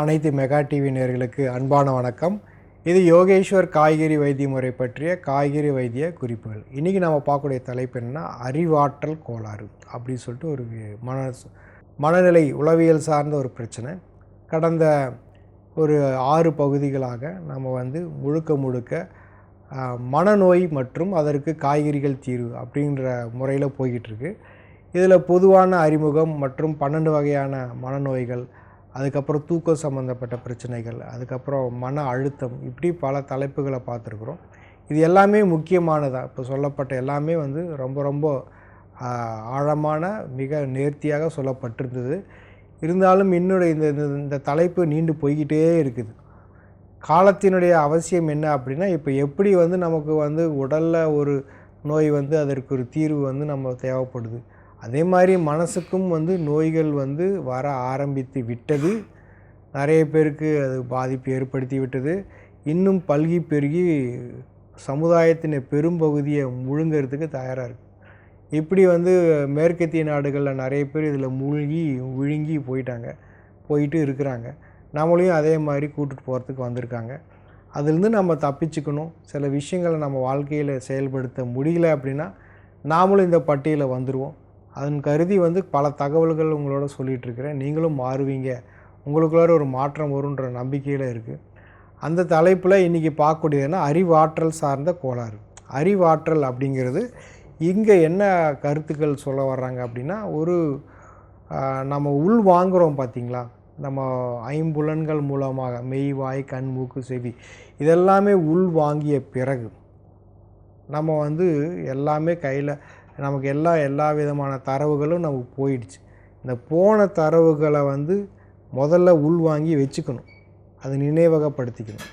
அனைத்து mega TV நேர்களுக்கு அன்பான வணக்கம். இது யோகேஸ்வர் காய்கறி வைத்திய முறை பற்றிய காய்கறி வைத்திய குறிப்புகள். இன்றைக்கி நம்ம பார்க்கக்கூடிய தலைப்பு என்னென்னா அறிவாற்றல் கோளாறு அப்படின்னு சொல்லிட்டு ஒரு மன மனநிலை உளவியல் சார்ந்த ஒரு பிரச்சனை. கடந்த ஒரு ஆறு பகுதிகளாக நம்ம வந்து முழுக்க முழுக்க மனநோய் மற்றும் அதற்கு காய்கறிகள் தீர்வு அப்படின்ற முறையில் போய்கிட்டுருக்கு இதில் பொதுவான அறிமுகம் மற்றும் பன்னெண்டு வகையான மனநோய்கள் அதுக்கப்புறம் தூக்கம் சம்மந்தப்பட்ட பிரச்சனைகள் அதுக்கப்புறம் மன அழுத்தம் இப்படி பல தலைப்புகளை பார்த்துருக்குறோம். இது எல்லாமே முக்கியமானதாக இப்போ சொல்லப்பட்ட எல்லாமே வந்து ரொம்ப ரொம்ப ஆழமான மிக நேர்த்தியாக சொல்லப்பட்டிருந்தது. இருந்தாலும் இன்னுடைய இந்த இந்த- இந்த தலைப்பு நீண்டு போய்கிட்டே இருக்குது. காலத்தினுடைய அவசியம் என்ன அப்படின்னா இப்போ எப்படி வந்து நமக்கு வந்து உடலில் ஒரு நோய் வந்து அதற்கு ஒரு தீர்வு வந்து நம்ம தேவைப்படுது. அதே மாதிரி மனசுக்கும் வந்து நோய்கள் வந்து வர ஆரம்பித்து விட்டது. நிறைய பேருக்கு அது பாதிப்பு ஏற்படுத்தி விட்டது. இன்னும் பல்கி பெருகி சமுதாயத்தின் பெரும்பகுதியை முழுங்கிறதுக்கு தயாராக இருக்குது இப்படி வந்து மேற்கத்திய நாடுகளில் நிறைய பேர் இதில் மூழ்கி விழுங்கி போயிட்டாங்க. போயிட்டு இருக்கிறாங்க. நம்மளையும் அதே மாதிரி கூட்டிட்டு போகிறதுக்கு வந்திருக்காங்க. அதுலேருந்து நம்ம தப்பிச்சுக்கணும். சில விஷயங்களை நம்ம வாழ்க்கையில் செயல்படுத்த முடியல அப்படின்னா நாமளும் இந்த பட்டியலில் வந்துடுவோம் அதன் கருதி வந்து பல தகவல்கள் உங்களோட சொல்லிகிட்டு இருக்கிறேன் நீங்களும் மாறுவீங்க. உங்களுக்குள்ளார ஒரு மாற்றம் வரும்ன்ற நம்பிக்கையில் இருக்குது அந்த தலைப்பில் இன்றைக்கி பார்க்கக்கூடியதுன்னா அறிவாற்றல் சார்ந்த கோளாறு. அறிவாற்றல் அப்படிங்கிறது இங்கே என்ன கருத்துக்கள் சொல்ல வர்றாங்க அப்படின்னா ஒரு நம்ம உள் வாங்குகிறோம் பார்த்திங்களா நம்ம ஐம்புலன்கள் மூலமாக மெய் வாய் கண் மூக்கு செவி இதெல்லாமே உள் வாங்கிய பிறகு நம்ம வந்து எல்லாமே கையில் நமக்கு எல்லா எல்லா விதமான தரவுகளும் நமக்கு போயிடுச்சு. இந்த போன தரவுகளை வந்து முதல்ல உள்வாங்கி வச்சுக்கணும். அது நினைவகப்படுத்திக்கணும்.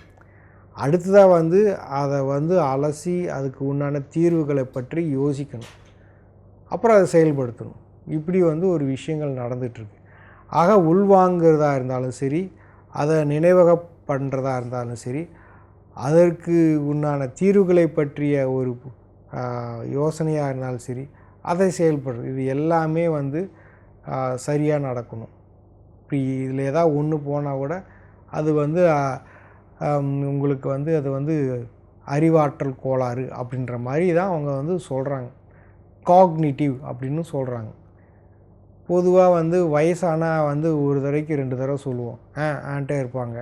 அடுத்ததாக வந்து அதை வந்து அலசி அதுக்கு உண்டான தீர்வுகளை பற்றி யோசிக்கணும். அப்புறம் அதை செயல்படுத்தணும். இப்படி வந்து ஒரு விஷயங்கள் நடந்துகிட்ருக்கு. ஆக உள்வாங்கிறதா இருந்தாலும் சரி அதை நினைவக பண்ணுறதா இருந்தாலும் சரி அதற்கு உண்டான தீர்வுகளை பற்றிய ஒரு யோசனையாக இருந்தாலும் சரி அதை செயல்படுறது இது எல்லாமே வந்து சரியாக நடக்கணும். இப்படி இதில் ஏதாவது ஒன்று போனால் கூட அது வந்து உங்களுக்கு வந்து அது வந்து அறிவாற்றல் கோளாறு அப்படின்ற மாதிரி தான் அவங்க வந்து சொல்கிறாங்க காக்னிட்டிவ் அப்படின்னு சொல்கிறாங்க பொதுவாக வந்து வயசானால் வந்து ஒரு தடவைக்கு ரெண்டு தடவை சொல்லுவோம். ஆ ஆன்ட்டே இருப்பாங்க.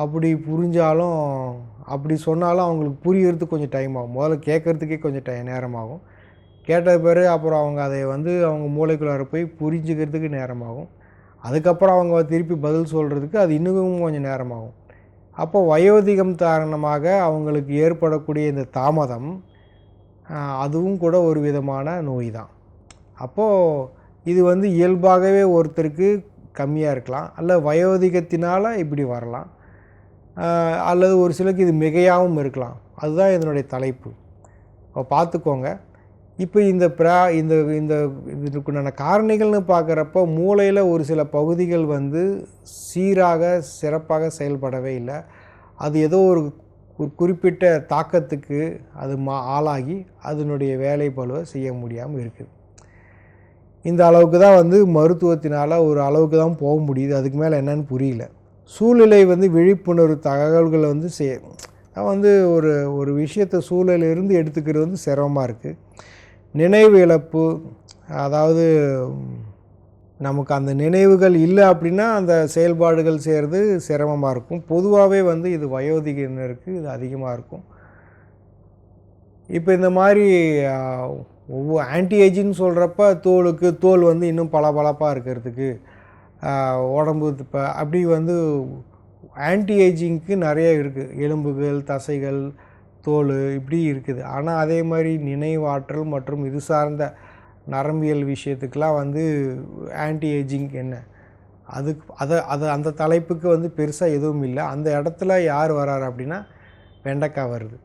அப்படி புரிஞ்சாலும் அப்படி சொன்னாலும் அவங்களுக்கு புரியறதுக்கு கொஞ்சம் டைம் ஆகும். முதல்ல கேட்குறதுக்கே கொஞ்சம் டை நேரமாகும். கேட்ட பிறகு அப்புறம் அவங்க அதை வந்து அவங்க மூளைக்குள்ளார போய் புரிஞ்சுக்கிறதுக்கு நேரமாகும். அதுக்கப்புறம் அவங்க திருப்பி பதில் சொல்கிறதுக்கு அது இன்னும் கொஞ்சம் நேரமாகும். அப்போ வயோதிகம் காரணமாக அவங்களுக்கு ஏற்படக்கூடிய இந்த தாமதம் அதுவும் கூட ஒரு விதமான நோய் தான். அப்போது இது வந்து இயல்பாகவே ஒருத்தருக்கு கம்மியாக இருக்கலாம் அல்ல வயோதிகத்தினால் இப்படி வரலாம். அல்லது ஒரு சிலருக்கு இது மிகையாகவும் இருக்கலாம். அதுதான் இதனுடைய தலைப்பு. பார்த்துக்கோங்க. இப்போ இந்த பிரா இந்த இந்த இதுக்குண்டான காரணிகள்னு பார்க்குறப்போ மூளையில் ஒரு சில பகுதிகள் வந்து சீராக சிறப்பாக செயல்படவே இல்லை. அது ஏதோ ஒரு குறிப்பிட்ட தாக்கத்துக்கு அது மா ஆளாகி அதனுடைய வேலை பழுவை செய்ய முடியாமல் இருக்குது. இந்த அளவுக்கு தான் வந்து மருத்துவத்தினால் ஒரு அளவுக்கு தான் போக முடியுது. அதுக்கு மேலே என்னன்னு புரியல. சூழ்நிலை வந்து விழிப்புணர்வு தகவல்களை வந்து சே நான் வந்து ஒரு ஒரு விஷயத்தை சூழலிலிருந்து எடுத்துக்கிறது வந்து சிரமமாக இருக்குது நினைவு இழப்பு அதாவது நமக்கு அந்த நினைவுகள் இல்லை அப்படின்னா அந்த செயல்பாடுகள் செய்கிறது சிரமமாக இருக்கும். பொதுவாகவே வந்து இது வயோதிகனருக்கு இது அதிகமாக இருக்கும். இப்போ இந்த மாதிரி ஒவ்வொரு ஆன்டி ஏஜின்னு சொல்கிறப்ப தோலுக்கு தோல் வந்து இன்னும் பளபளப்பாக இருக்கிறதுக்கு உடம்பு இப்போ அப்படி வந்து ஆன்டி ஏஜிங்க்கு நிறைய இருக்குது எலும்புகள் தசைகள் தோல் இப்படி இருக்குது. ஆனால் அதே மாதிரி நினைவாற்றல் மற்றும் இது சார்ந்த நரம்பியல் விஷயத்துக்கெலாம் வந்து ஆன்டி ஏஜிங் என்ன? அதுக்கு அதை அதை அந்த தலைப்புக்கு வந்து பெருசாக எதுவும் இல்லை. அந்த இடத்துல யார் வராரு அப்படின்னா வெண்டைக்காய் வருது.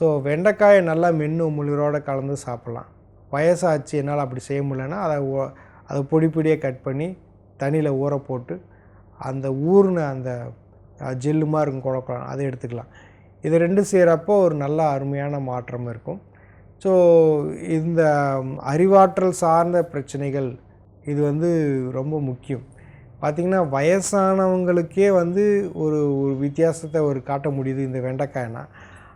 ஸோ வெண்டைக்காயை நல்லா மென்று முழுரோடு கலந்து சாப்பிட்லாம். வயசாச்சு என்னால் அப்படி செய்ய முடியலன்னா அதை ஓ- அதை பொடி பொடியாக கட் பண்ணி தண்ணியில் ஊற போட்டு அந்த ஊர்ன அந்த அஹ், ஜெல்லு மாதிரி இருக்கும் குழக்கலாம் அதை எடுத்துக்கலாம். இது ரெண்டும் செய்கிறப்போ ஒரு நல்ல அருமையான மாற்றம் இருக்கும். ஸோ இந்த அறிவாற்றல் சார்ந்த பிரச்சனைகள் இது வந்து ரொம்ப முக்கியம். பார்த்திங்கன்னா வயசானவங்களுக்கே வந்து ஒரு ஒரு வித்தியாசத்தை ஒரு காட்ட முடியுது இந்த வெண்டைக்காய்னா.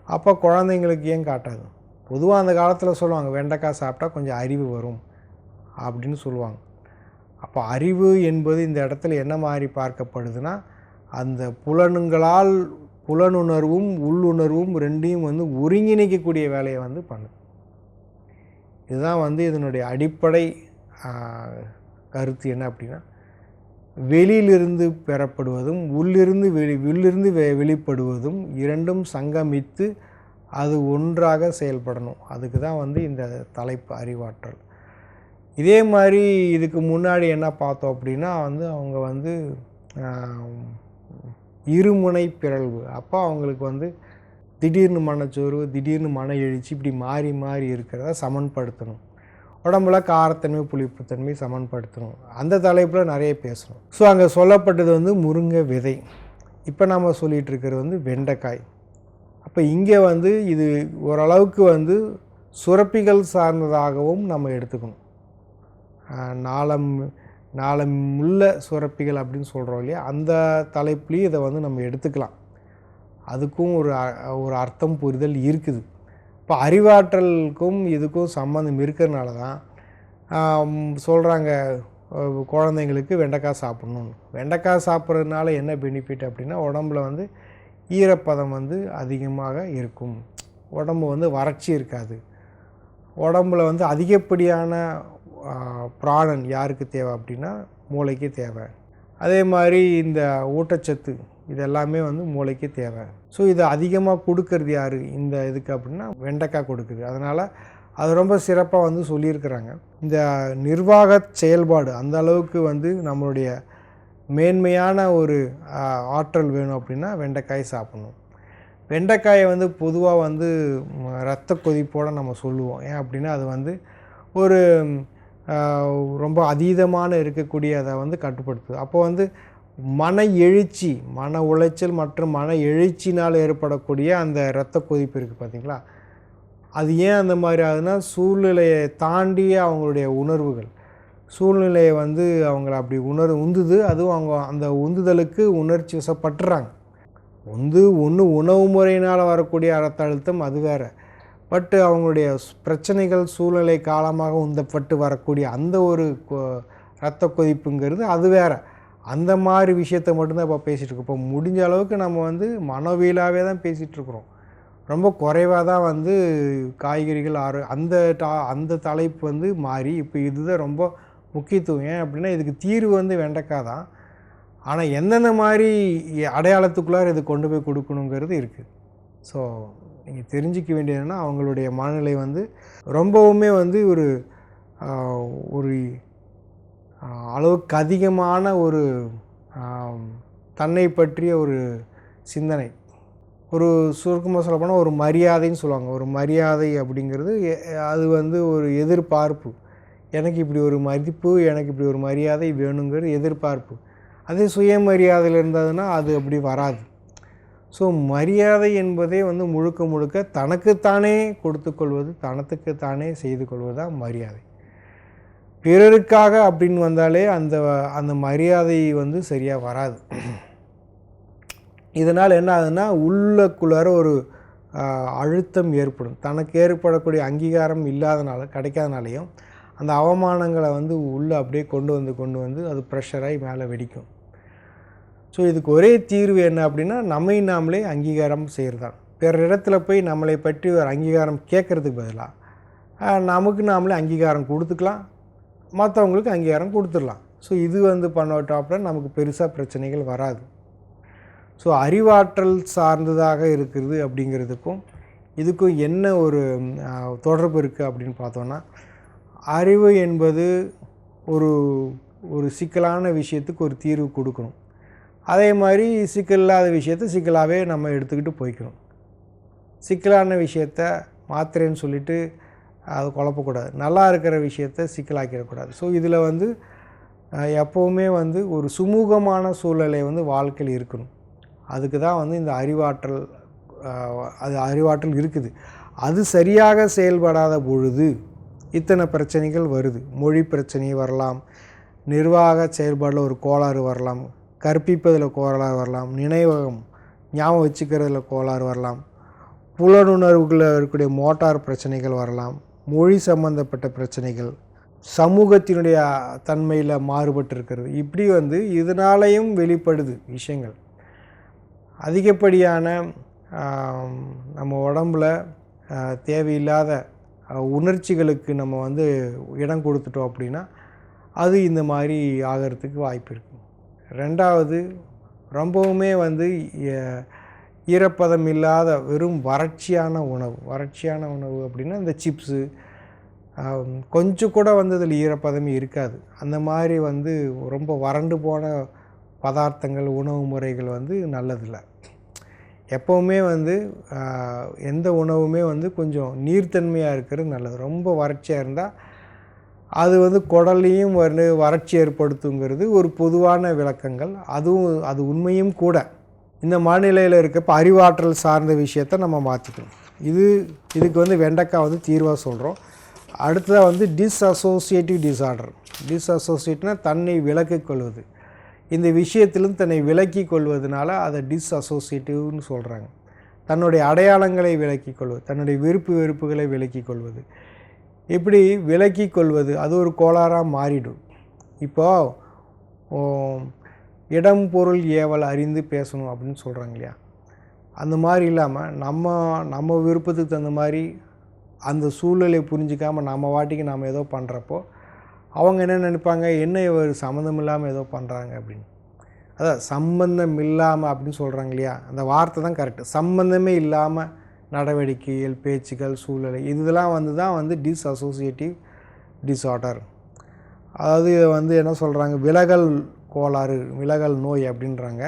அப்போ குழந்தைங்களுக்கு ஏன் காட்டாது? பொதுவாக அந்த காலத்தில் சொல்லுவாங்க வெண்டைக்காய் சாப்பிட்டா கொஞ்சம் அறிவு வரும் அப்படின்னு சொல்லுவாங்க. அப்போ அறிவு என்பது இந்த இடத்துல என்ன மாதிரி பார்க்கப்படுதுன்னா அந்த புலனுங்களால் புலனுணர்வும் உள்ளுணர்வும் ரெண்டையும் வந்து ஒருங்கிணைக்கக்கூடிய வேலையை வந்து பண்ணுது இதுதான் வந்து இதனுடைய அடிப்படை கருத்து என்ன அப்படின்னா வெளியிலிருந்து பெறப்படுவதும் உள்ளிருந்து வெளி உள்ளிருந்து வெ வெளிப்படுவதும் இரண்டும் சங்கமித்து அது ஒன்றாக செயல்படணும். அதுக்கு தான் வந்து இந்த தலைப்பு அறிவாற்றல். இதே மாதிரி இதுக்கு முன்னாடி என்ன பார்த்தோம் அப்படின்னா வந்து அவங்க வந்து இருமுனை பிறழ்வு. அப்போ அவங்களுக்கு வந்து திடீர்னு மனச்சோர்வு திடீர்னு மன எழுச்சி இப்படி மாறி மாறி இருக்கிறத சமன்படுத்தணும். உடம்புல காரத்தன்மை புளிப்புத்தன்மை சமன்படுத்தணும். அந்த தலைப்பில் நிறைய பேசணும். ஸோ அங்கே சொல்லப்பட்டது வந்து முருங்கை விதை. இப்போ நம்ம சொல்லிகிட்டு இருக்கிறது வந்து வெண்டைக்காய். அப்போ இங்கே வந்து இது ஓரளவுக்கு வந்து சுரப்பிகள் சார்ந்ததாகவும் நம்ம எடுத்துக்கணும். ஆஹ் நாளம் நாளமுள்ள சுரப்பிகள் அப்படின்னு சொல்கிறோம் இல்லையா? அந்த தலைப்புலேயும் இதை வந்து நம்ம எடுத்துக்கலாம். அதுக்கும் ஒரு ஒரு அர்த்தம் புரிதல் இருக்குது. இப்போ அறிவாற்றலுக்கும் இதுக்கும் சம்மந்தம் இருக்கிறனால தான் சொல்கிறாங்க குழந்தைங்களுக்கு வெண்டைக்காய் சாப்பிட்ணுன்னு வெண்டைக்காய் சாப்பிட்றதுனால என்ன பெனிஃபிட் அப்படின்னா உடம்புல வந்து ஈரப்பதம் வந்து அதிகமாக இருக்கும். உடம்பு வந்து வறட்சி இருக்காது. உடம்புல வந்து அதிகப்படியான பிராணன் யாருக்கு தேவை அப்படின்னா மூளைக்கு தேவை. அதே மாதிரி இந்த ஊட்டச்சத்து இது எல்லாமே வந்து மூளைக்கு தேவை. ஸோ இது அதிகமாக கொடுக்கறது யார்? இந்த இதுக்கு அப்படின்னா வெண்டைக்காய் கொடுக்குது. அதனால் அது ரொம்ப சிறப்பாக வந்து சொல்லியிருக்கிறாங்க. இந்த நிர்வாக செயல்பாடு அந்த அளவுக்கு வந்து நம்மளுடைய மேன்மையான ஒரு ஆற்றல் வேணும் அப்படின்னா வெண்டைக்காய் சாப்பிடணும். வெண்டைக்காயை வந்து பொதுவாக வந்து ரத்த கொதிப்போடு நம்ம சொல்லுவோம். ஏன் அப்படின்னா அது வந்து ஒரு ரொம்ப அதீதமான இருக்கக்கூடிய அதை வந்து கட்டுப்படுத்துது. அப்போ வந்து மன எழுச்சி மன உளைச்சல் மற்றும் மன எழுச்சினால் ஏற்படக்கூடிய அந்த இரத்த கொதிப்பு இருக்குது பார்த்தீங்களா? அது ஏன் அந்த மாதிரி ஆகுதுன்னா சூழ்நிலையை தாண்டிய அவங்களுடைய உணர்வுகள். சூழ்நிலையை வந்து அவங்கள அப்படி உணர் உந்துது. அதுவும் அவங்க அந்த உந்துதலுக்கு உணர்ச்சி வசப்பட்டுறாங்க. வந்து ஒன்று உணவு முறையினால் வரக்கூடிய ரத்த அழுத்தம் அது வேறு. பட்டு அவங்களுடைய பிரச்சனைகள் சூழ்நிலை காலமாக உந்தப்பட்டு வரக்கூடிய அந்த ஒரு கொ- ரத்த கொதிப்புங்கிறது அது வேறு. அந்த மாதிரி விஷயத்தை மட்டும்தான் இப்போ பேசிகிட்டு இருக்கோம் இப்போ முடிஞ்ச அளவுக்கு நம்ம வந்து மனவியலாகவே தான் பேசிகிட்ருக்குறோம் ரொம்ப குறைவாக தான் வந்து காய்கறிகள் ஆறு அந்த டா அந்த தலைப்பு வந்து மாறி இப்போ இதுதான் ரொம்ப முக்கியத்துவம். ஏன் அப்படின்னா இதுக்கு தீர்வு வந்து வெண்டைக்காய் தான். ஆனால் எந்தெந்த மாதிரி அடையாளத்துக்குள்ளார இது கொண்டு போய் கொடுக்கணுங்கிறது இருக்குது ஸோ நீங்கள் தெரிஞ்சிக்க வேண்டியதுன்னா அவங்களுடைய மனநிலை வந்து ரொம்பவுமே வந்து ஒரு ஒரு அளவுக்கு அதிகமான ஒரு தன்னை பற்றிய ஒரு சிந்தனை. ஒரு சுருக்கமாக சொல்ல போனால் ஒரு மரியாதைன்னு சொல்லுவாங்க. ஒரு மரியாதை அப்படிங்கிறது அது வந்து ஒரு எதிர்பார்ப்பு. எனக்கு இப்படி ஒரு மதிப்பு எனக்கு இப்படி ஒரு மரியாதை வேணுங்கிறது எதிர்பார்ப்பு. அதே சுயமரியாதையில் இருந்ததுன்னா அது அப்படி வராது. ஸோ மரியாதை என்பதே வந்து முழுக்க முழுக்க தனக்குத்தானே கொடுத்துக்கொள்வது தனத்துக்குத்தானே செய்து கொள்வது தான் மரியாதை. பிறருக்காக அப்படின்னு வந்தாலே அந்த அந்த மரியாதை வந்து சரியாக வராது. இதனால் என்ன ஆகுதுன்னா உள்ளக்குள்ளார ஒரு அழுத்தம் ஏற்படும். தனக்கு ஏற்படக்கூடிய அங்கீகாரம் இல்லாதனால கிடைக்காதனாலையும் அந்த அவமானங்களை வந்து உள்ளே அப்படியே கொண்டு வந்து கொண்டு வந்து அது ப்ரெஷராகி மேலே வெடிக்கும். ஸோ இதுக்கு ஒரே தீர்வு என்ன அப்படின்னா நம்மை நாமளே அங்கீகாரம் செய்கிறது தான் பிற இடத்துல போய் நம்மளை பற்றி ஒரு அங்கீகாரம் கேட்குறதுக்கு பதிலாக நமக்கு நாமளே அங்கீகாரம் கொடுத்துக்கலாம். மற்றவங்களுக்கு அங்கீகாரம் கொடுத்துடலாம். ஸோ இது வந்து பண்ணோட்டாப்புல நமக்கு பெருசாக பிரச்சனைகள் வராது. ஸோ அறிவாற்றல் சார்ந்ததாக இருக்கிறது அப்படிங்கிறதுக்கும் இதுக்கும் என்ன ஒரு தொடர்பு இருக்குது அப்படின்னு பார்த்தோன்னா அறிவு என்பது ஒரு ஒரு சிக்கலான விஷயத்துக்கு ஒரு தீர்வு கொடுக்கணும். அதே மாதிரி சிக்கல் இல்லாத விஷயத்தை சிக்கலாகவே நம்ம எடுத்துக்கிட்டு போய்க்கணும் சிக்கலான விஷயத்த மாத்திரைன்னு சொல்லிட்டு அது குழப்பக்கூடாது. நல்லா இருக்கிற விஷயத்த சிக்கலாக்கிடக்கூடாது. ஸோ இதில் வந்து எப்போவுமே வந்து ஒரு சுமூகமான சூழ்நிலை வந்து வாழ்க்கையில் இருக்கணும். அதுக்கு தான் வந்து இந்த அறிவாற்றல் அது அறிவாற்றல் இருக்குது. அது சரியாக செயல்படாத பொழுது இத்தனை பிரச்சனைகள் வருது. மொழி பிரச்சனை வரலாம் நிர்வாக செயல்பாடில் ஒரு கோளாறு வரலாம் கற்பிப்பதில் கோளாறு வரலாம் நினைவகம் ஞாபகம் வச்சுக்கிறதுல கோளாறு வரலாம். புலனுணர்வுகளில் இருக்கக்கூடிய மோட்டார் பிரச்சனைகள் வரலாம் மொழி சம்பந்தப்பட்ட பிரச்சனைகள் சமூகத்தினுடைய தன்மையில் மாறுபட்டு இருக்கிறது இப்படி வந்து இதனாலையும் வெளிப்படுது விஷயங்கள். அதிகப்படியான நம்ம உடம்பில் தேவையில்லாத உணர்ச்சிகளுக்கு நம்ம வந்து இடம் கொடுத்துட்டோம் அப்படின்னா அது இந்த மாதிரி ஆகிறதுக்கு வாய்ப்பு இருக்குது ரெண்டாவது ரொம்பவுமே வந்து ஈரப்பதம் இல்லாத வெறும் வறட்சியான உணவு. வறட்சியான உணவு அப்படின்னா இந்த சிப்ஸு கொஞ்சம் கூட வந்து அதில் ஈரப்பதமே இருக்காது. அந்த மாதிரி வந்து ரொம்ப வறண்டு போன பதார்த்தங்கள் உணவு முறைகள் வந்து நல்லதில்லை. எப்போவுமே வந்து எந்த உணவுமே வந்து கொஞ்சம் நீர்த்தன்மையாக இருக்கிறது நல்லது. ரொம்ப வறட்சியாக இருந்தால் அது வந்து குடல்லையும் வந்து வறட்சி ஏற்படுத்துங்கிறது ஒரு பொதுவான விளக்கங்கள். அதுவும் அது உண்மையும் கூட. இந்த மாநிலையில் இருக்கப்ப அறிவாற்றல் சார்ந்த விஷயத்தை நம்ம மாற்றிக்கணும் இது இதுக்கு வந்து வெண்டைக்காய் வந்து தீர்வாக சொல்கிறோம் அடுத்ததாக வந்து டிஸ்அசோசியேட்டிவ் டிசார்டர் டிஸ்அசோசியேட்னா தன்னை விலக்கிக் கொள்வது. இந்த விஷயத்திலும் தன்னை விலக்கிக் கொள்வதனால அதை டிஸ்அசோசியேட்டிவ்னு சொல்கிறாங்க தன்னுடைய அடையாளங்களை விலக்கிக் கொள்வது தன்னுடைய விருப்பு வெறுப்புகளை விலக்கிக் கொள்வது. இப்படி விலக்கி கொள்வது அது ஒரு கோளாறாக மாறிடும். இப்போது இடம் பொருள் ஏவல் அறிந்து பேசணும் அப்படின்னு சொல்கிறாங்க இல்லையா? அந்த மாதிரி இல்லாமல் நம்ம நம்ம விருப்பத்துக்கு தகுந்த மாதிரி அந்த சூழ்நிலையை புரிஞ்சிக்காமல் நம்ம வாட்டிக்கு நாம் ஏதோ பண்ணுறப்போ அவங்க என்ன நினைப்பாங்க? என்ன இவர் சம்மந்தம் இல்லாமல் ஏதோ பண்ணுறாங்க அப்படின்னு. அதான் சம்பந்தம் இல்லாமல் அப்படின்னு சொல்கிறாங்க இல்லையா? அந்த வார்த்தை தான் கரெக்டு சம்பந்தமே இல்லாமல் நடவடிக்கைகள் பேச்சுக்கள் சூழ்நிலை இதெல்லாம் வந்து தான் வந்து டிஸ்அசோசியேட்டிவ் டிஸார்டர் அதாவது இதை வந்து என்ன சொல்கிறாங்க விலகல் கோளாறு விலகல் நோய் அப்படின்றாங்க.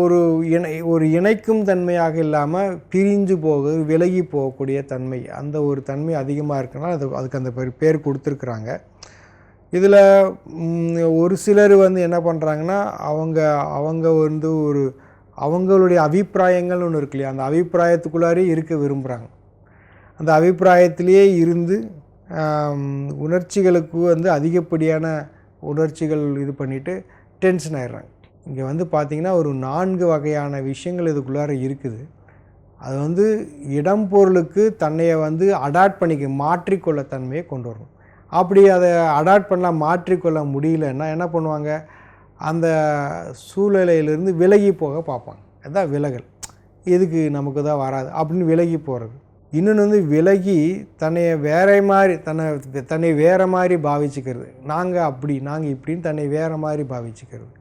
ஒரு இணை ஒரு இணைக்கும் தன்மையாக இல்லாமல் பிரிஞ்சு போக விலகி போகக்கூடிய தன்மை. அந்த ஒரு தன்மை அதிகமாக இருக்குன்னா அது அதுக்கு அந்த பேர் பேர் கொடுத்துருக்குறாங்க. இதில் ஒரு சிலர் வந்து என்ன பண்ணுறாங்கன்னா அவங்க அவங்க வந்து ஒரு அவங்களுடைய அபிப்பிராயங்கள்னு ஒன்று இருக்கு இல்லையா? அந்த அபிப்பிராயத்துக்குள்ளாரே இருக்க விரும்புகிறாங்க அந்த அபிப்பிராயத்திலேயே இருந்து உணர்ச்சிகளுக்கு வந்து அதிகப்படியான உணர்ச்சிகள் இது பண்ணிவிட்டு டென்ஷன் ஆயிடுறாங்க. இங்கே வந்து பார்த்திங்கன்னா ஒரு நான்கு வகையான விஷயங்கள் இதுக்குள்ளார இருக்குது. அது வந்து இடம் பொருளுக்கு தன்னையை வந்து அடாப்ட் பண்ணிக்க மாற்றிக்கொள்ள தன்மையை கொண்டு வரணும். அப்படி அதை அடாப்ட் பண்ணலாம் மாற்றிக்கொள்ள முடியலன்னா என்ன பண்ணுவாங்க? அந்த சூழ்நிலையிலிருந்து விலகி போக பார்ப்பாங்க. அதுதான் விலகல். எதுக்கு நமக்கு தான் வராது? அப்படின்னு விலகி போகிறது இன்னொன்று வந்து விலகி தன்னை வேற மாதிரி தன்னை தன்னை வேறு மாதிரி பாவிச்சுக்கிறது. நாங்கள் அப்படி நாங்கள் இப்படின்னு தன்னை வேறு மாதிரி பாவிச்சுக்கிறது.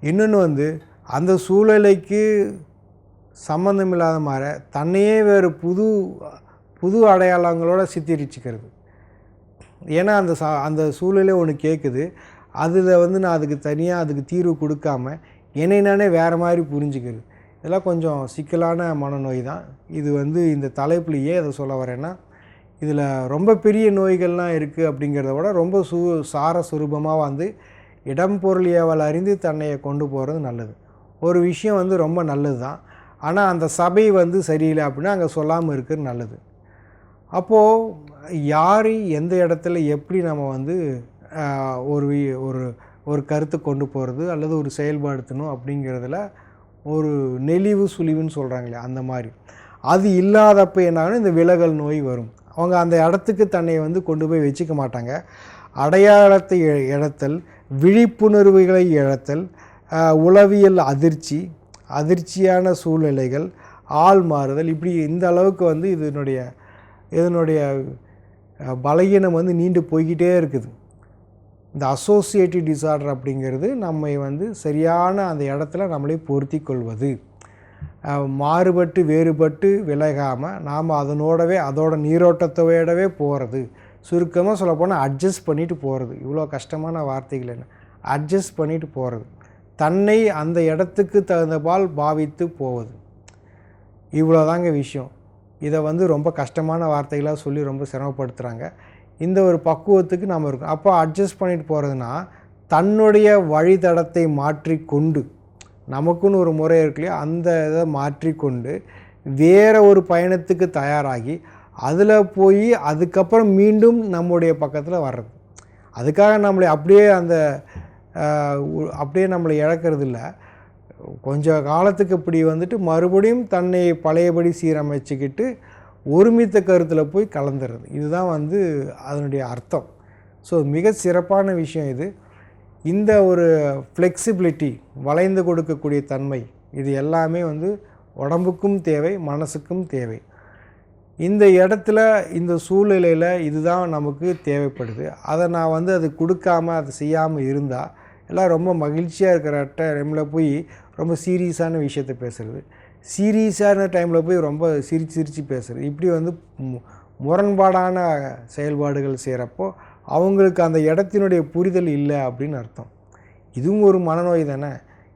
இன்னொன்று வந்து அந்த சூழ்நிலைக்கு சம்மந்தம் இல்லாத மாதிரி தன்னையே வேறு புது புது அடையாளங்களோட சித்தரிச்சுக்கிறது. ஏன்னா அந்த சா அந்த சூழ்நிலை ஒன்று கேட்குது அதில் வந்து நான் அதுக்கு தனியாக அதுக்கு தீர்வு கொடுக்காம என்னை நானே வேறு மாதிரி புரிஞ்சுக்கிறது. இதெல்லாம் கொஞ்சம் சிக்கலான மனநோய் தான். இது வந்து இந்த தலைப்புலையே அதை சொல்ல வரேன்னா இதில் ரொம்ப பெரிய நோய்கள்லாம் இருக்குது அப்படிங்கிறத விட ரொம்ப சு சார சுரூபமாக வந்து இடம் பொருள் ஏவல் அறிந்து தன்னையை கொண்டு போகிறது நல்லது. ஒரு விஷயம் வந்து ரொம்ப நல்லது தான். ஆனால் அந்த சபை வந்து சரியில்லை அப்படின்னா அங்கே சொல்லாமல் இருக்கிறது நல்லது. அப்போது யார் எந்த இடத்துல எப்படி நம்ம வந்து ஒரு வி- ஒரு ஒரு கருத்தை கொண்டு போகிறது அல்லது ஒரு செயல்படுத்தணும் அப்படிங்கிறதுல ஒரு நெளிவு சுழிவுன்னு சொல்கிறாங்களே அந்த மாதிரி. அது இல்லாதப்போ என்னாகணும் இந்த விலகல் நோய் வரும். அவங்க அந்த இடத்துக்கு தன்னை வந்து கொண்டு போய் வச்சுக்க மாட்டாங்க. அடையாளத்தை இழத்தல் விழிப்புணர்வுகளை இழத்தல் உளவியல் அதிர்ச்சி அதிர்ச்சியான சூழ்நிலைகள் ஆள் மாறுதல் இப்படி இந்த அளவுக்கு வந்து இதனுடைய இதனுடைய பலகீனம் வந்து நீண்டு போய்கிட்டே இருக்குது. இந்த அசோசியேட்டிவ் டிசார்டர் அப்படிங்கிறது நம்மை வந்து சரியான அந்த இடத்துல நம்மளே பொருத்தி கொள்வது. மாறுபட்டு வேறுபட்டு விலகாமல் நாம் அதனோடவே அதோட நீரோட்டத்தோடவே போகிறது சுருக்கமாக சொல்லப்போனால் அட்ஜஸ்ட் பண்ணிட்டு போகிறது இவ்வளோ கஷ்டமான வார்த்தைகள் என்ன? அட்ஜஸ்ட் பண்ணிட்டு போகிறது தன்னை அந்த இடத்துக்கு தகுந்தபால் பாவித்து போவது. இவ்வளோதாங்க விஷயம். இதை வந்து ரொம்ப கஷ்டமான வார்த்தைகளாக சொல்லி ரொம்ப சிரமப்படுத்துகிறாங்க இந்த ஒரு பக்குவத்துக்கு நாம் இருக்கோம். அப்போ அட்ஜஸ்ட் பண்ணிட்டு போகிறதுனா தன்னுடைய வழித்தடத்தை மாற்றிக்கொண்டு நமக்குன்னு ஒரு முறை இருக்கு இல்லையா அந்த இதை மாற்றிக்கொண்டு வேறு ஒரு பயணத்துக்கு தயாராகி அதில் போய் அதுக்கப்புறம் மீண்டும் நம்முடைய பக்கத்தில் வர்றது. அதுக்காக நம்மளை அப்படியே அந்த அப்படியே நம்மளை இழக்கிறது இல்லை. கொஞ்சம் காலத்துக்கு இப்படி வந்துட்டு மறுபடியும் தன்னை பழையபடி சீரமைச்சுக்கிட்டு ஒருமித்த கருத்தில் போய் கலந்துறது. இதுதான் வந்து அதனுடைய அர்த்தம். ஸோ மிக சிறப்பான விஷயம் இது. இந்த ஒரு ஃப்ளெக்சிபிலிட்டி வளைந்து கொடுக்கக்கூடிய தன்மை இது எல்லாமே வந்து உடம்புக்கும் தேவை மனசுக்கும் தேவை. இந்த இடத்துல இந்த சூழ்நிலையில் இதுதான் நமக்கு தேவைப்படுது. அதை நான் வந்து அது கொடுக்காம அதை செய்யாமல் இருந்தால் எல்லாம் ரொம்ப மகிழ்ச்சியாக இருக்கிற டைமில் போய் ரொம்ப சீரியஸான விஷயத்த பேசுகிறது சீரியஸான டைமில் போய் ரொம்ப சிரிச்சு சிரித்து பேசுகிறது இப்படி வந்து மு- முரண்பாடான செயல்பாடுகள் செய்கிறப்போ அவங்களுக்கு அந்த இடத்தினுடைய புரிதல் இல்லை அப்படின்னு அர்த்தம். இதுவும் ஒரு மனநோய் தானே?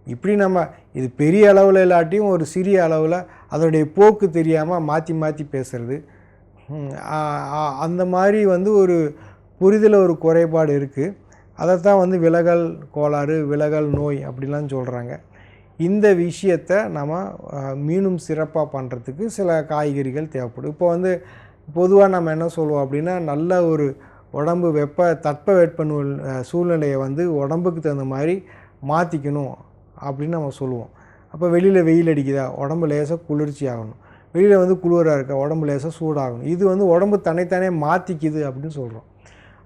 இப்படி நம்ம இது பெரிய அளவில் இல்லாட்டியும் ஒரு சிறிய அளவில் அதனுடைய போக்கு தெரியாமல் மாற்றி மாற்றி பேசுறது. அந்த மாதிரி வந்து ஒரு புரிதல் ஒரு குறைபாடு இருக்குது அதைத்தான் வந்து விலகல் கோளாறு விலகல் நோய் அப்படிலாம் சொல்கிறாங்க இந்த விஷயத்தை நம்ம மீனும் மீண்டும் சிறப்பாக பண்ணுறதுக்கு சில காய்கறிகள் தேவைப்படும். இப்போ வந்து பொதுவாக நம்ம என்ன சொல்லுவோம் அப்படின்னா நல்ல ஒரு உடம்பு வெப்ப தட்ப வெப்ப நூல் சூழ்நிலையை வந்து உடம்புக்கு தகுந்த மாதிரி மாற்றிக்கணும் அப்படின்னு நம்ம சொல்லுவோம். அப்போ வெளியில் வெயில் அடிக்குதா? உடம்பு லேசாக குளிர்ச்சி ஆகணும். வெளியில் வந்து குளிராக இருக்கா? உடம்பு லேசாக சூடாகணும். இது வந்து உடம்பு தன்னைத்தானே மாற்றிக்குது அப்படின்னு சொல்கிறோம்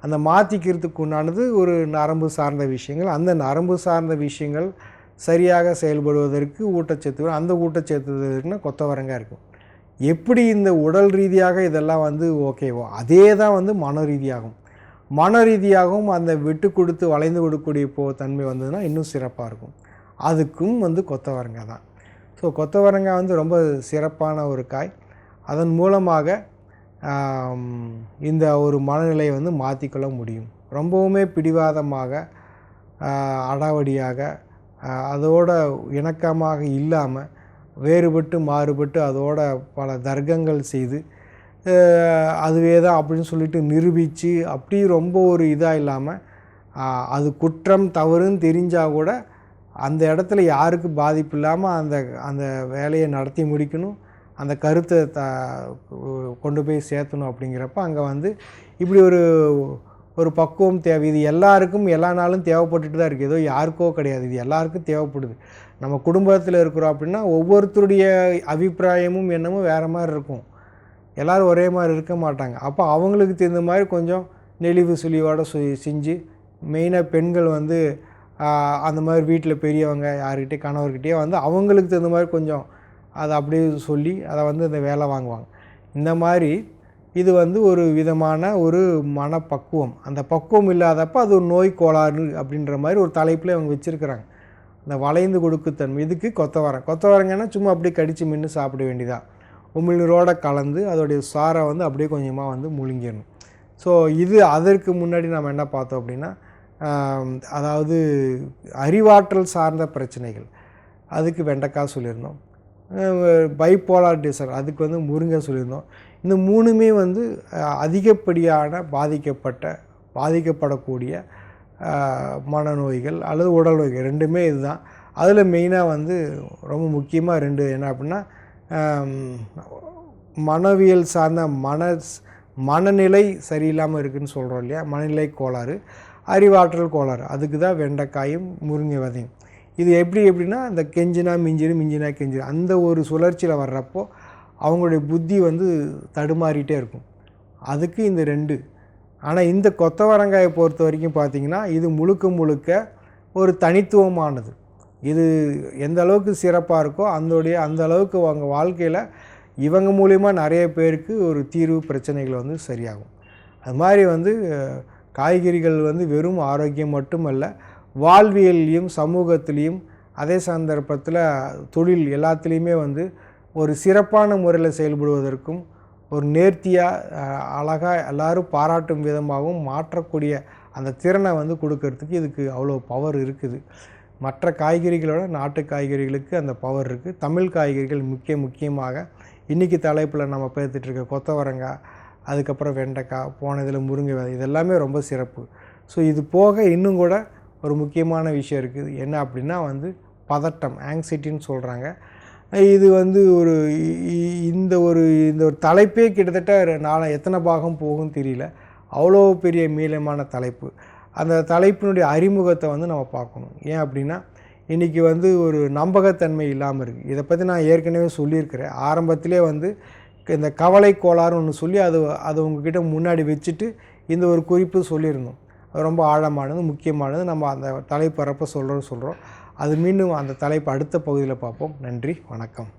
அந்த மாற்றிக்கிறதுக்கு உண்டானது ஒரு நரம்பு சார்ந்த விஷயங்கள். அந்த நரம்பு சார்ந்த விஷயங்கள் சரியாக செயல்படுவதற்கு ஊட்டச்சத்து அந்த ஊட்டச்சத்துனா கொத்தவரங்காக இருக்கும். எப்படி இந்த உடல் ரீதியாக இதெல்லாம் வந்து ஓகேவோ அதே தான் வந்து மன ரீதியாகும். மன ரீதியாகவும் அந்த விட்டு கொடுத்து வளைந்து கொடுக்கக்கூடிய போ தன்மை வந்ததுன்னா இன்னும் சிறப்பாக இருக்கும். அதுக்கும் வந்து கொத்தவரங்காய் தான். ஸோ கொத்தவரங்காய் வந்து ரொம்ப சிறப்பான ஒரு காய். அதன் மூலமாக இந்த ஒரு மனநிலையை வந்து மாற்றிக்கொள்ள முடியும். ரொம்பவுமே பிடிவாதமாக அடாவடியாக அதோட இணக்கமாக இல்லாமல் வேறுபட்டு மாறுபட்டு அதோட பல தர்க்கங்கள் செய்து அதுவே தான் அப்படின்னு சொல்லிட்டு நிரூபித்து அப்படி ரொம்ப ஒரு இதாக இல்லாமல் அது குற்றம் தவறுன்னு தெரிஞ்சால் கூட அந்த இடத்துல யாருக்கு பாதிப்பு இல்லாமல் அந்த அந்த வேலையை நடத்தி முடிக்கணும் அந்த கருத்தை த கொண்டு போய் சேர்த்தணும் அப்படிங்கிறப்ப அங்கே வந்து இப்படி ஒரு ஒரு பக்குவம் தேவை. இது எல்லாருக்கும் எல்லா நாளும் தேவைப்பட்டுட்டு தான் இருக்குது ஏதோ யாருக்கோ கிடையாது. இது எல்லாருக்கும் தேவைப்படுது. நம்ம குடும்பத்தில் இருக்கிறோம் அப்படின்னா ஒவ்வொருத்தருடைய அபிப்பிராயமும் என்னமும் வேறு மாதிரி இருக்கும். எல்லோரும் ஒரே மாதிரி இருக்க மாட்டாங்க. அப்போ அவங்களுக்கு தகுந்த மாதிரி கொஞ்சம் நெளிவு சுழிவோடு சு செஞ்சு மெயினாக பெண்கள் வந்து அந்த மாதிரி வீட்டில் பெரியவங்க யார்கிட்டே கணவர்கிட்டயே வந்து அவங்களுக்கு தகுந்த மாதிரி கொஞ்சம் அதை அப்படியே சொல்லி அதை வந்து அந்த வேலை வாங்குவாங்க. இந்த மாதிரி இது வந்து ஒரு விதமான ஒரு மனப்பக்குவம். அந்த பக்குவம் இல்லாதப்ப அது ஒரு நோய் கோளாறு அப்படின்ற மாதிரி ஒரு தலைப்பில் அவங்க வச்சுருக்கிறாங்க. அந்த வளைந்து கொடுக்குத்தன்மை இதுக்கு கொத்தவரம். கொத்தவரங்கன்னா சும்மா அப்படியே கடித்து மின்னு சாப்பிட வேண்டியதாக உமிழ்நீரோட கலந்து அதோடைய சாரை வந்து அப்படியே கொஞ்சமாக வந்து முழுங்கிடணும். ஸோ இது அதற்கு முன்னாடி நம்ம என்ன பார்த்தோம் அப்படின்னா அதாவது அறிவாற்றல் சார்ந்த பிரச்சனைகள். அதுக்கு வெண்டைக்காய் சொல்லியிருந்தோம். பைப்போலார் டிசர் அதுக்கு வந்து முருங்கை சொல்லியிருந்தோம். இந்த மூணுமே வந்து அதிகப்படியான பாதிக்கப்பட்ட பாதிக்கப்படக்கூடிய மனநோய்கள் அல்லது உடல் நோய்கள் ரெண்டுமே இதுதான். அதில் மெயினாக வந்து ரொம்ப முக்கியமாக ரெண்டு என்ன அப்படின்னா மனவியல் சார்ந்த மன மனநிலை சரியில்லாமல் இருக்குதுன்னு சொல்கிறோம் இல்லையா? மனநிலை கோளாறு அறிவாற்றல் கோளாறு. அதுக்கு தான் வெண்டைக்காயும் முருங்கை விதையும். இது எப்படி எப்படின்னா இந்த கெஞ்சினா மிஞ்சிரு மிஞ்சினா கெஞ்சிரு அந்த ஒரு சுழற்சியில் வர்றப்போ அவங்களுடைய புத்தி வந்து தடுமாறிட்டே இருக்கும். அதுக்கு இந்த ரெண்டு. ஆனால் இந்த கொத்தவரங்காயை பொறுத்த வரைக்கும் பார்த்தீங்கன்னா இது முழுக்க முழுக்க ஒரு தனித்துவமானது. இது எந்த அளவுக்கு சிறப்பாக இருக்கோ அந்தோடைய அந்த அளவுக்கு அவங்க வாழ்க்கையில் இவங்க மூலிமா நிறைய பேருக்கு ஒரு தீர்வு பிரச்சனைகள் வந்து சரியாகும். அது மாதிரி வந்து காய்கறிகள் வந்து வெறும் ஆரோக்கியம் மட்டுமல்ல வாழ்வியல்லையும் சமூகத்திலையும் அதே சந்தர்ப்பத்தில் தொழில் எல்லாத்துலேயுமே வந்து ஒரு சிறப்பான முறையில் செயல்படுவதற்கும் ஒரு நேர்த்தியாக அழகாக எல்லோரும் பாராட்டும் விதமாகவும் மாற்றக்கூடிய அந்த திறனை வந்து கொடுக்கறதுக்கு இதுக்கு அவ்வளோ பவர் இருக்குது. மற்ற காய்கறிகளோட நாட்டு காய்கறிகளுக்கு அந்த பவர் இருக்குது தமிழ் காய்கறிகள் முக்கிய முக்கியமாக இன்றைக்கி தலைப்பில் நம்ம பேர்த்துட்ருக்க கொத்தவரங்காய் அதுக்கப்புறம் வெண்டைக்காய் போன இதில் முருங்கை விதை இதெல்லாமே ரொம்ப சிறப்பு. ஸோ இது போக இன்னும் கூட ஒரு முக்கியமான விஷயம் இருக்குது. என்ன அப்படின்னா வந்து பதட்டம் ஆங்ஸைட்டின்னு சொல்கிறாங்க இது வந்து ஒரு இந்த ஒரு இந்த ஒரு தலைப்பே கிட்டத்தட்ட நாளை எத்தனை பாகம் போகும் தெரியல. அவ்வளோ பெரிய மீளமான தலைப்பு. அந்த தலைப்பினுடைய அறிமுகத்தை வந்து நம்ம பார்க்கணும். ஏன் அப்படின்னா இன்றைக்கி வந்து ஒரு நம்பகத்தன்மை இல்லாமல் இருக்குது இதை பற்றி நான் ஏற்கனவே சொல்லியிருக்கிறேன். ஆரம்பத்திலே வந்து இந்த கவலை கோளாறுன்னு ஒன்று சொல்லி அது அது உங்ககிட்ட முன்னாடி வச்சுட்டு இந்த ஒரு குறிப்பு சொல்லியிருந்தோம். ரொம்ப ஆழமானது முக்கியமானது. நம்ம அந்த தலைப்பு வரப்போ சொல்கிறோம் சொல்கிறோம் அது மீண்டும் அந்த தலைப்பு அடுத்த பகுதியில் பார்ப்போம். நன்றி வணக்கம்.